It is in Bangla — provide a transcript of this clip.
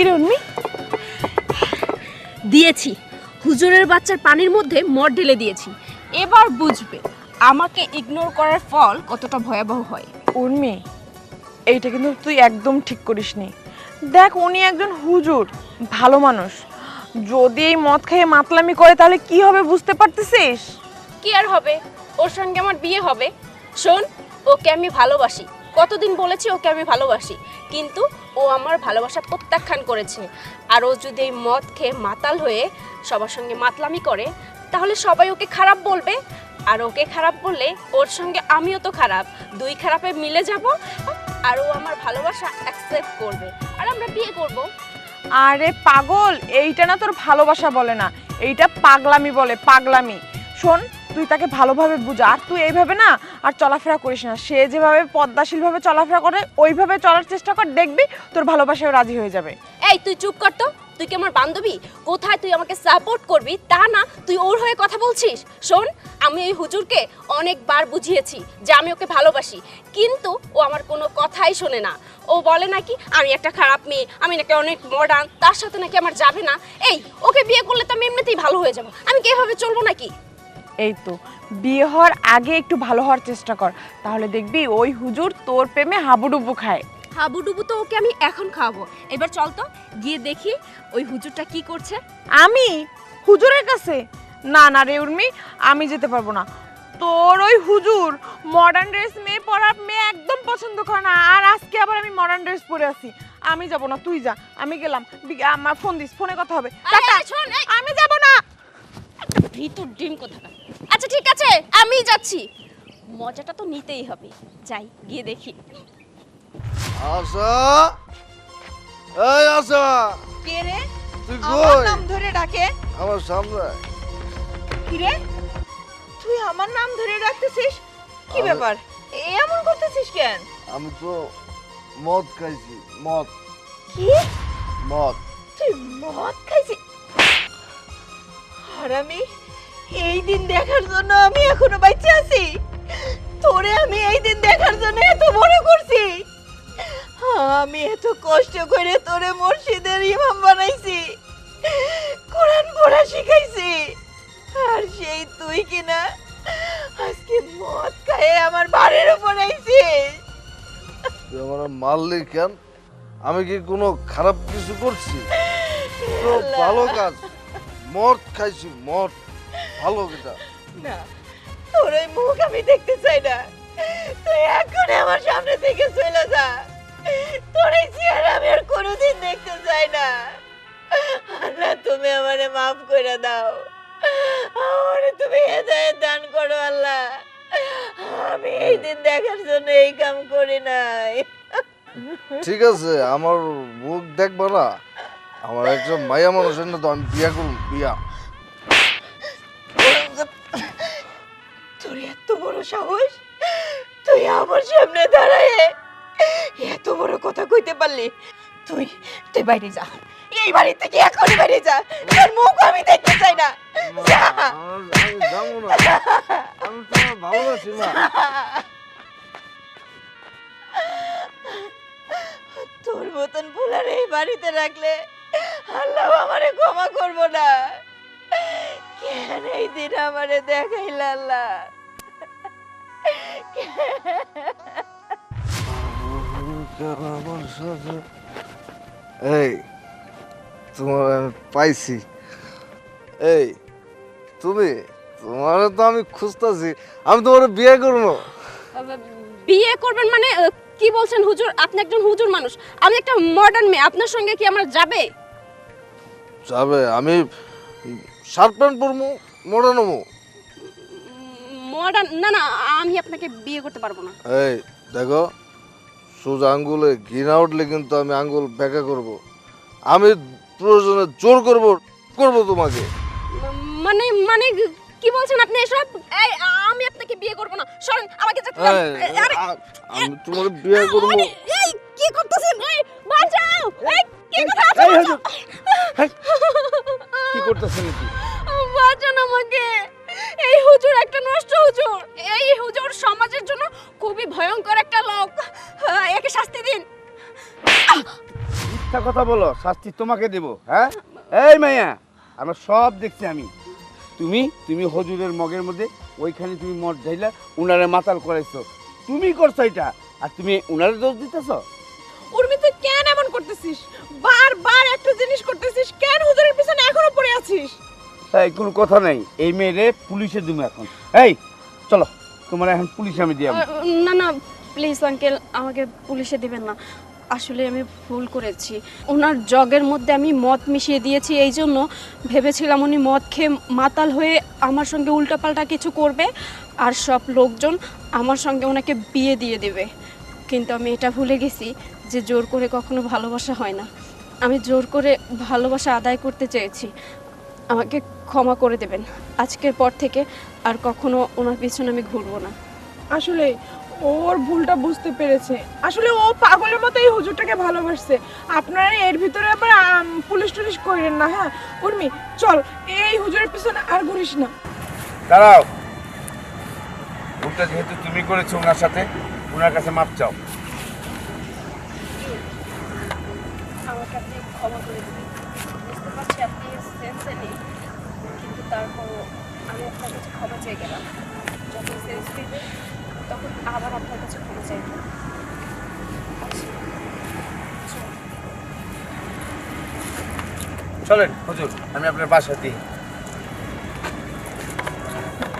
কিরে দিয়েছি। হুজুরের বাচ্চার পানির মধ্যে মদ ঢেলে দিয়েছি। এবার বুঝবে আমাকে ইগনোর করার ফল কতটা ভয়াবহ হয়। উর্মি এইটা কিন্তু তুই একদম ঠিক করিসনি। দেখ উনি একজন হুজুর ভালো মানুষ। যদি এই মদ খেয়ে মাতলামি করে তাহলে কি হবে বুঝতে পারতেছিস? কি আর হবে? ওর সঙ্গে আমার বিয়ে হবে। শোন ওকে আমি ভালোবাসি। কতদিন বলেছি ওকে আমি ভালোবাসি। কিন্তু ও আমার ভালোবাসা প্রত্যাখ্যান করেছে। আর ও যদি এই মদ খেয়ে মাতাল হয়ে সবার সঙ্গে মাতলামি করে, তাহলে সবাই ওকে খারাপ বলবে। আর ওকে খারাপ বললে ওর সঙ্গে আমিও তো খারাপ। দুই খারাপে মিলে যাব আর ও আমার ভালোবাসা অ্যাকসেপ্ট করবে। আর আমরা বিয়ে করব। আরে পাগল, এইটা না তোর ভালোবাসা বলে না। এইটা পাগলামি বলে, পাগলামি। শোন তুই তাকে ভালোভাবে বুঝা, আর তুই এইভাবে না, আর চলাফেরা করিস না। সে যেভাবে পদ্মাশীলভাবে চলাফেরা করে, ওইভাবে চলার চেষ্টা কর, দেখবি তোর ভালোবাসায় রাজি হয়ে যাবে। এই, তুই চুপ কর তো। তুই কি আমার বান্ধবী? কোথায় তুই আমাকে সাপোর্ট করবি? তা না, তুই ওর হয়ে কথা বলছিস? শোন, আমি ওই হুজুরকে অনেকবার বুঝিয়েছি যে আমি ওকে ভালোবাসি, কিন্তু ও আমার কোনো কথাই শোনে না। ও বলে নাকি, আমি একটা খারাপ মেয়ে, আমি নাকি অনেক মডার্ন তার সাথে নাকি আমার যাবে না। এই, ওকে বিয়ে করলে তো আমি এমনিতেই ভালো হয়ে যাব। আমি কি এভাবে চলবো নাকি? এই তো বিয়ে হওয়ার আগে একটু ভালো হওয়ার চেষ্টা কর। তাহলে দেখবি ওই হুজুর তোর প্রেমে হাবুডুবু খায়। হাবুডুবু তো ওকে আমি এখন খাওয়াবো। এবার চল তো গিয়ে দেখি ওই হুজুরটা কি করছে। আমি? হুজুরের কাছে? না না রে উর্মি আমি যেতে পারব না। তোর ওই হুজুর মডার্ন ড্রেস মেয়ে পরার মেয়ে একদম পছন্দ করে না। আর আজকে আবার আমি মডার্ন ড্রেস পরে আছি। আমি যাব না তুই যা। আমি গেলাম। আমার ফোন দিস ফোনে কথা হবে। আমি যাব না। ভিতর ডিম কোথাকার? আচ্ছা ঠিক আছে আমি যাচ্ছি। মজাটা তো নিতেই হবে। যাই গিয়ে দেখি। আশা এই আশা কে রে? তুই আমার কই? নাম ধরে ডাকে। আমার সামনে। কি রে তুই আমার নাম ধরে ডাকতেছিস? কি আমি- ব্যাপার? এমন করতেছিস কেন? আমি তো মদ খাইছি মদ। কি? মদ। তুই মদ খাইছিস আর আমি এই দিন দেখার জন্য আমি এখনও বাইচে আছি। তোরে আমি এই দিন দেখার জন্য এত বড় করছি। আমি এত কষ্ট করে তোরে মসজিদের ইমাম বানাইছি। কোরআন পড়া শিখাইছি। আর সেই তুই কিনা আজকে মদ খায়ে আমার বাড়ির উপর আইছিস। তুই আমার মারলি কেন? আমি কি কোনো খারাপ কিছু করছি? ভালো কাজ। মদ খাইছি মদ। ভালো এটা না তোর ওই মুখ আমি দেখতে চাই না। তুই এখন আমার সামনে থেকে চলে যা। তোর এই চেহারা আমি আর কোনোদিন দেখতে চাই না। আল্লাহ তুমি আমারে মাফ করে দাও। আমারে তুমি হেদায়েত দান করো আল্লাহ। আমি এই দিন দেখার জন্য এই কাম করি নাই। ঠিক আছে আমার মুখ দেখবা না? আমার একজন মায়া মানুষের না তো আমি বিয়া করুন বিয়া। সাহস? তুই আমার সামনে দাঁড়ায় এত বড় কথা কইতে পারলি? তুই তুই বাইরে যা। এই বাড়ি থেকে এখনই বাইরে যা। তোর মুখ আমি দেখতে চাই না। তোর মতন ভুলার এই বাড়িতে রাখলে আল্লাহ আমারে ক্ষমা করব না। কেন এই দিন আমারে দেখাইল আল্লাহ? এই তোমার আমি পাইছি। এই তুমি তোমার তো আমি খুঁজতেছি। আমি তোমার বিয়ে করব। বিয়ে করবেন মানে কি বলছেন হুজুর? আপনি একজন হুজুর মানুষ। আমি একটা মডার্ন মেয়ে। আপনার সঙ্গে কি আমার যাবে? যাবে আমি শার্ট প্যান্ট পরবো মোড়া নেব মডার্ন না না আমি আপনাকে বিয়ে করতে পারব না। এই দেখো সোজা আঙ্গুলে ঘৃণা উঠলে কিন্তু আমি আঙ্গুল ব্যাকা করব। আমি প্রয়োজনে জোর করব করব তোমাকে। মানে মানে কি বলছেন আপনি এসব? এই আমি আপনাকে বিয়ে করব না। সরেন আমাকে যেতে দাও। আরে, আমি তোমার বিয়ে করব। এই কি করতেছেন? এই বাঁচাও! এই কি কথা এই কি করতেছেন কি বাঁচান আমাকে। হুজুর একটা নষ্ট হুজুর। এই হুজুর সমাজের জন্য খুবই ভয়ঙ্কর একটা লোক। একে শাস্তি দিন। মিথ্যা কথা বলো শাস্তি তোমাকে দেব হ্যাঁ? এই মাইয়া আমরা সব দেখছি আমি। তুমি তুমি হজুরের মগের মধ্যে ওইখানে তুমি মদ ঢাইলা উনারে মাতাল করাইছো। তুমি করছ এটা আর তুমি উনারে দোষ দিতেছো? উর্মি তুই কেন এমন করতেছিস? বারবার একটা জিনিস করতেছিস কেন হুজুরের পিছনে এখনও পড়ে আছিস? এই, কোনো কথা নাই। এই মেয়েরে পুলিশে দিবো এখন। এই, চলো, তোমার এখন পুলিশে আমি দিয়ে না না প্লিজ আঙ্কেল আমাকে পুলিশে দিবেন না। আসলে আমি ভুল করেছি। ওনার জগের মধ্যে আমি মদ মিশিয়ে দিয়েছি, এই জন্য ভেবেছিলাম উনি মদ খেয়ে মাতাল হয়ে আমার সঙ্গে উল্টাপাল্টা কিছু করবে, আর সব লোকজন আমার সঙ্গে ওনাকে বিয়ে দিয়ে দেবে। কিন্তু আমি এটা ভুলে গেছি যে জোর করে কখনো ভালোবাসা হয় না। আমি জোর করে ভালোবাসা আদায় করতে চেয়েছি। আমাকে ক্ষমা করে দেবেন। আজকের পর থেকে আর কখনো ওনার পিছনে আমি ঘুরবো না। আসলে ওর ভুলটা বুঝতে পেরেছে। আসলে ও পাগলের মতো এই হুজুরটাকে ভালোবাসছে। আপনারা এর ভিতরে আবার আম, পুলিশ টুলিশ করেন না হ্যাঁ? উর্মি চল এই হুজুরের পিছনে আর ঘুরিস না। দাঁড়াও। ভুলটা যেহেতু তুমি করেছ ওনার সাথে ওনার কাছে মাপ চাও। আমাকে আপনি ক্ষমা করে দেবেন। বুঝতে পারছি আপনি সেন্সে নেই। কিন্তু তারপরও আমি আপনার কাছে ক্ষমা চেয়ে গেলাম। যখন সেন্স দিবে তখন আবার আপনার কাছে ক্ষমা চাই চলেন, হুজুর, আমি আপনার বাসা দিই।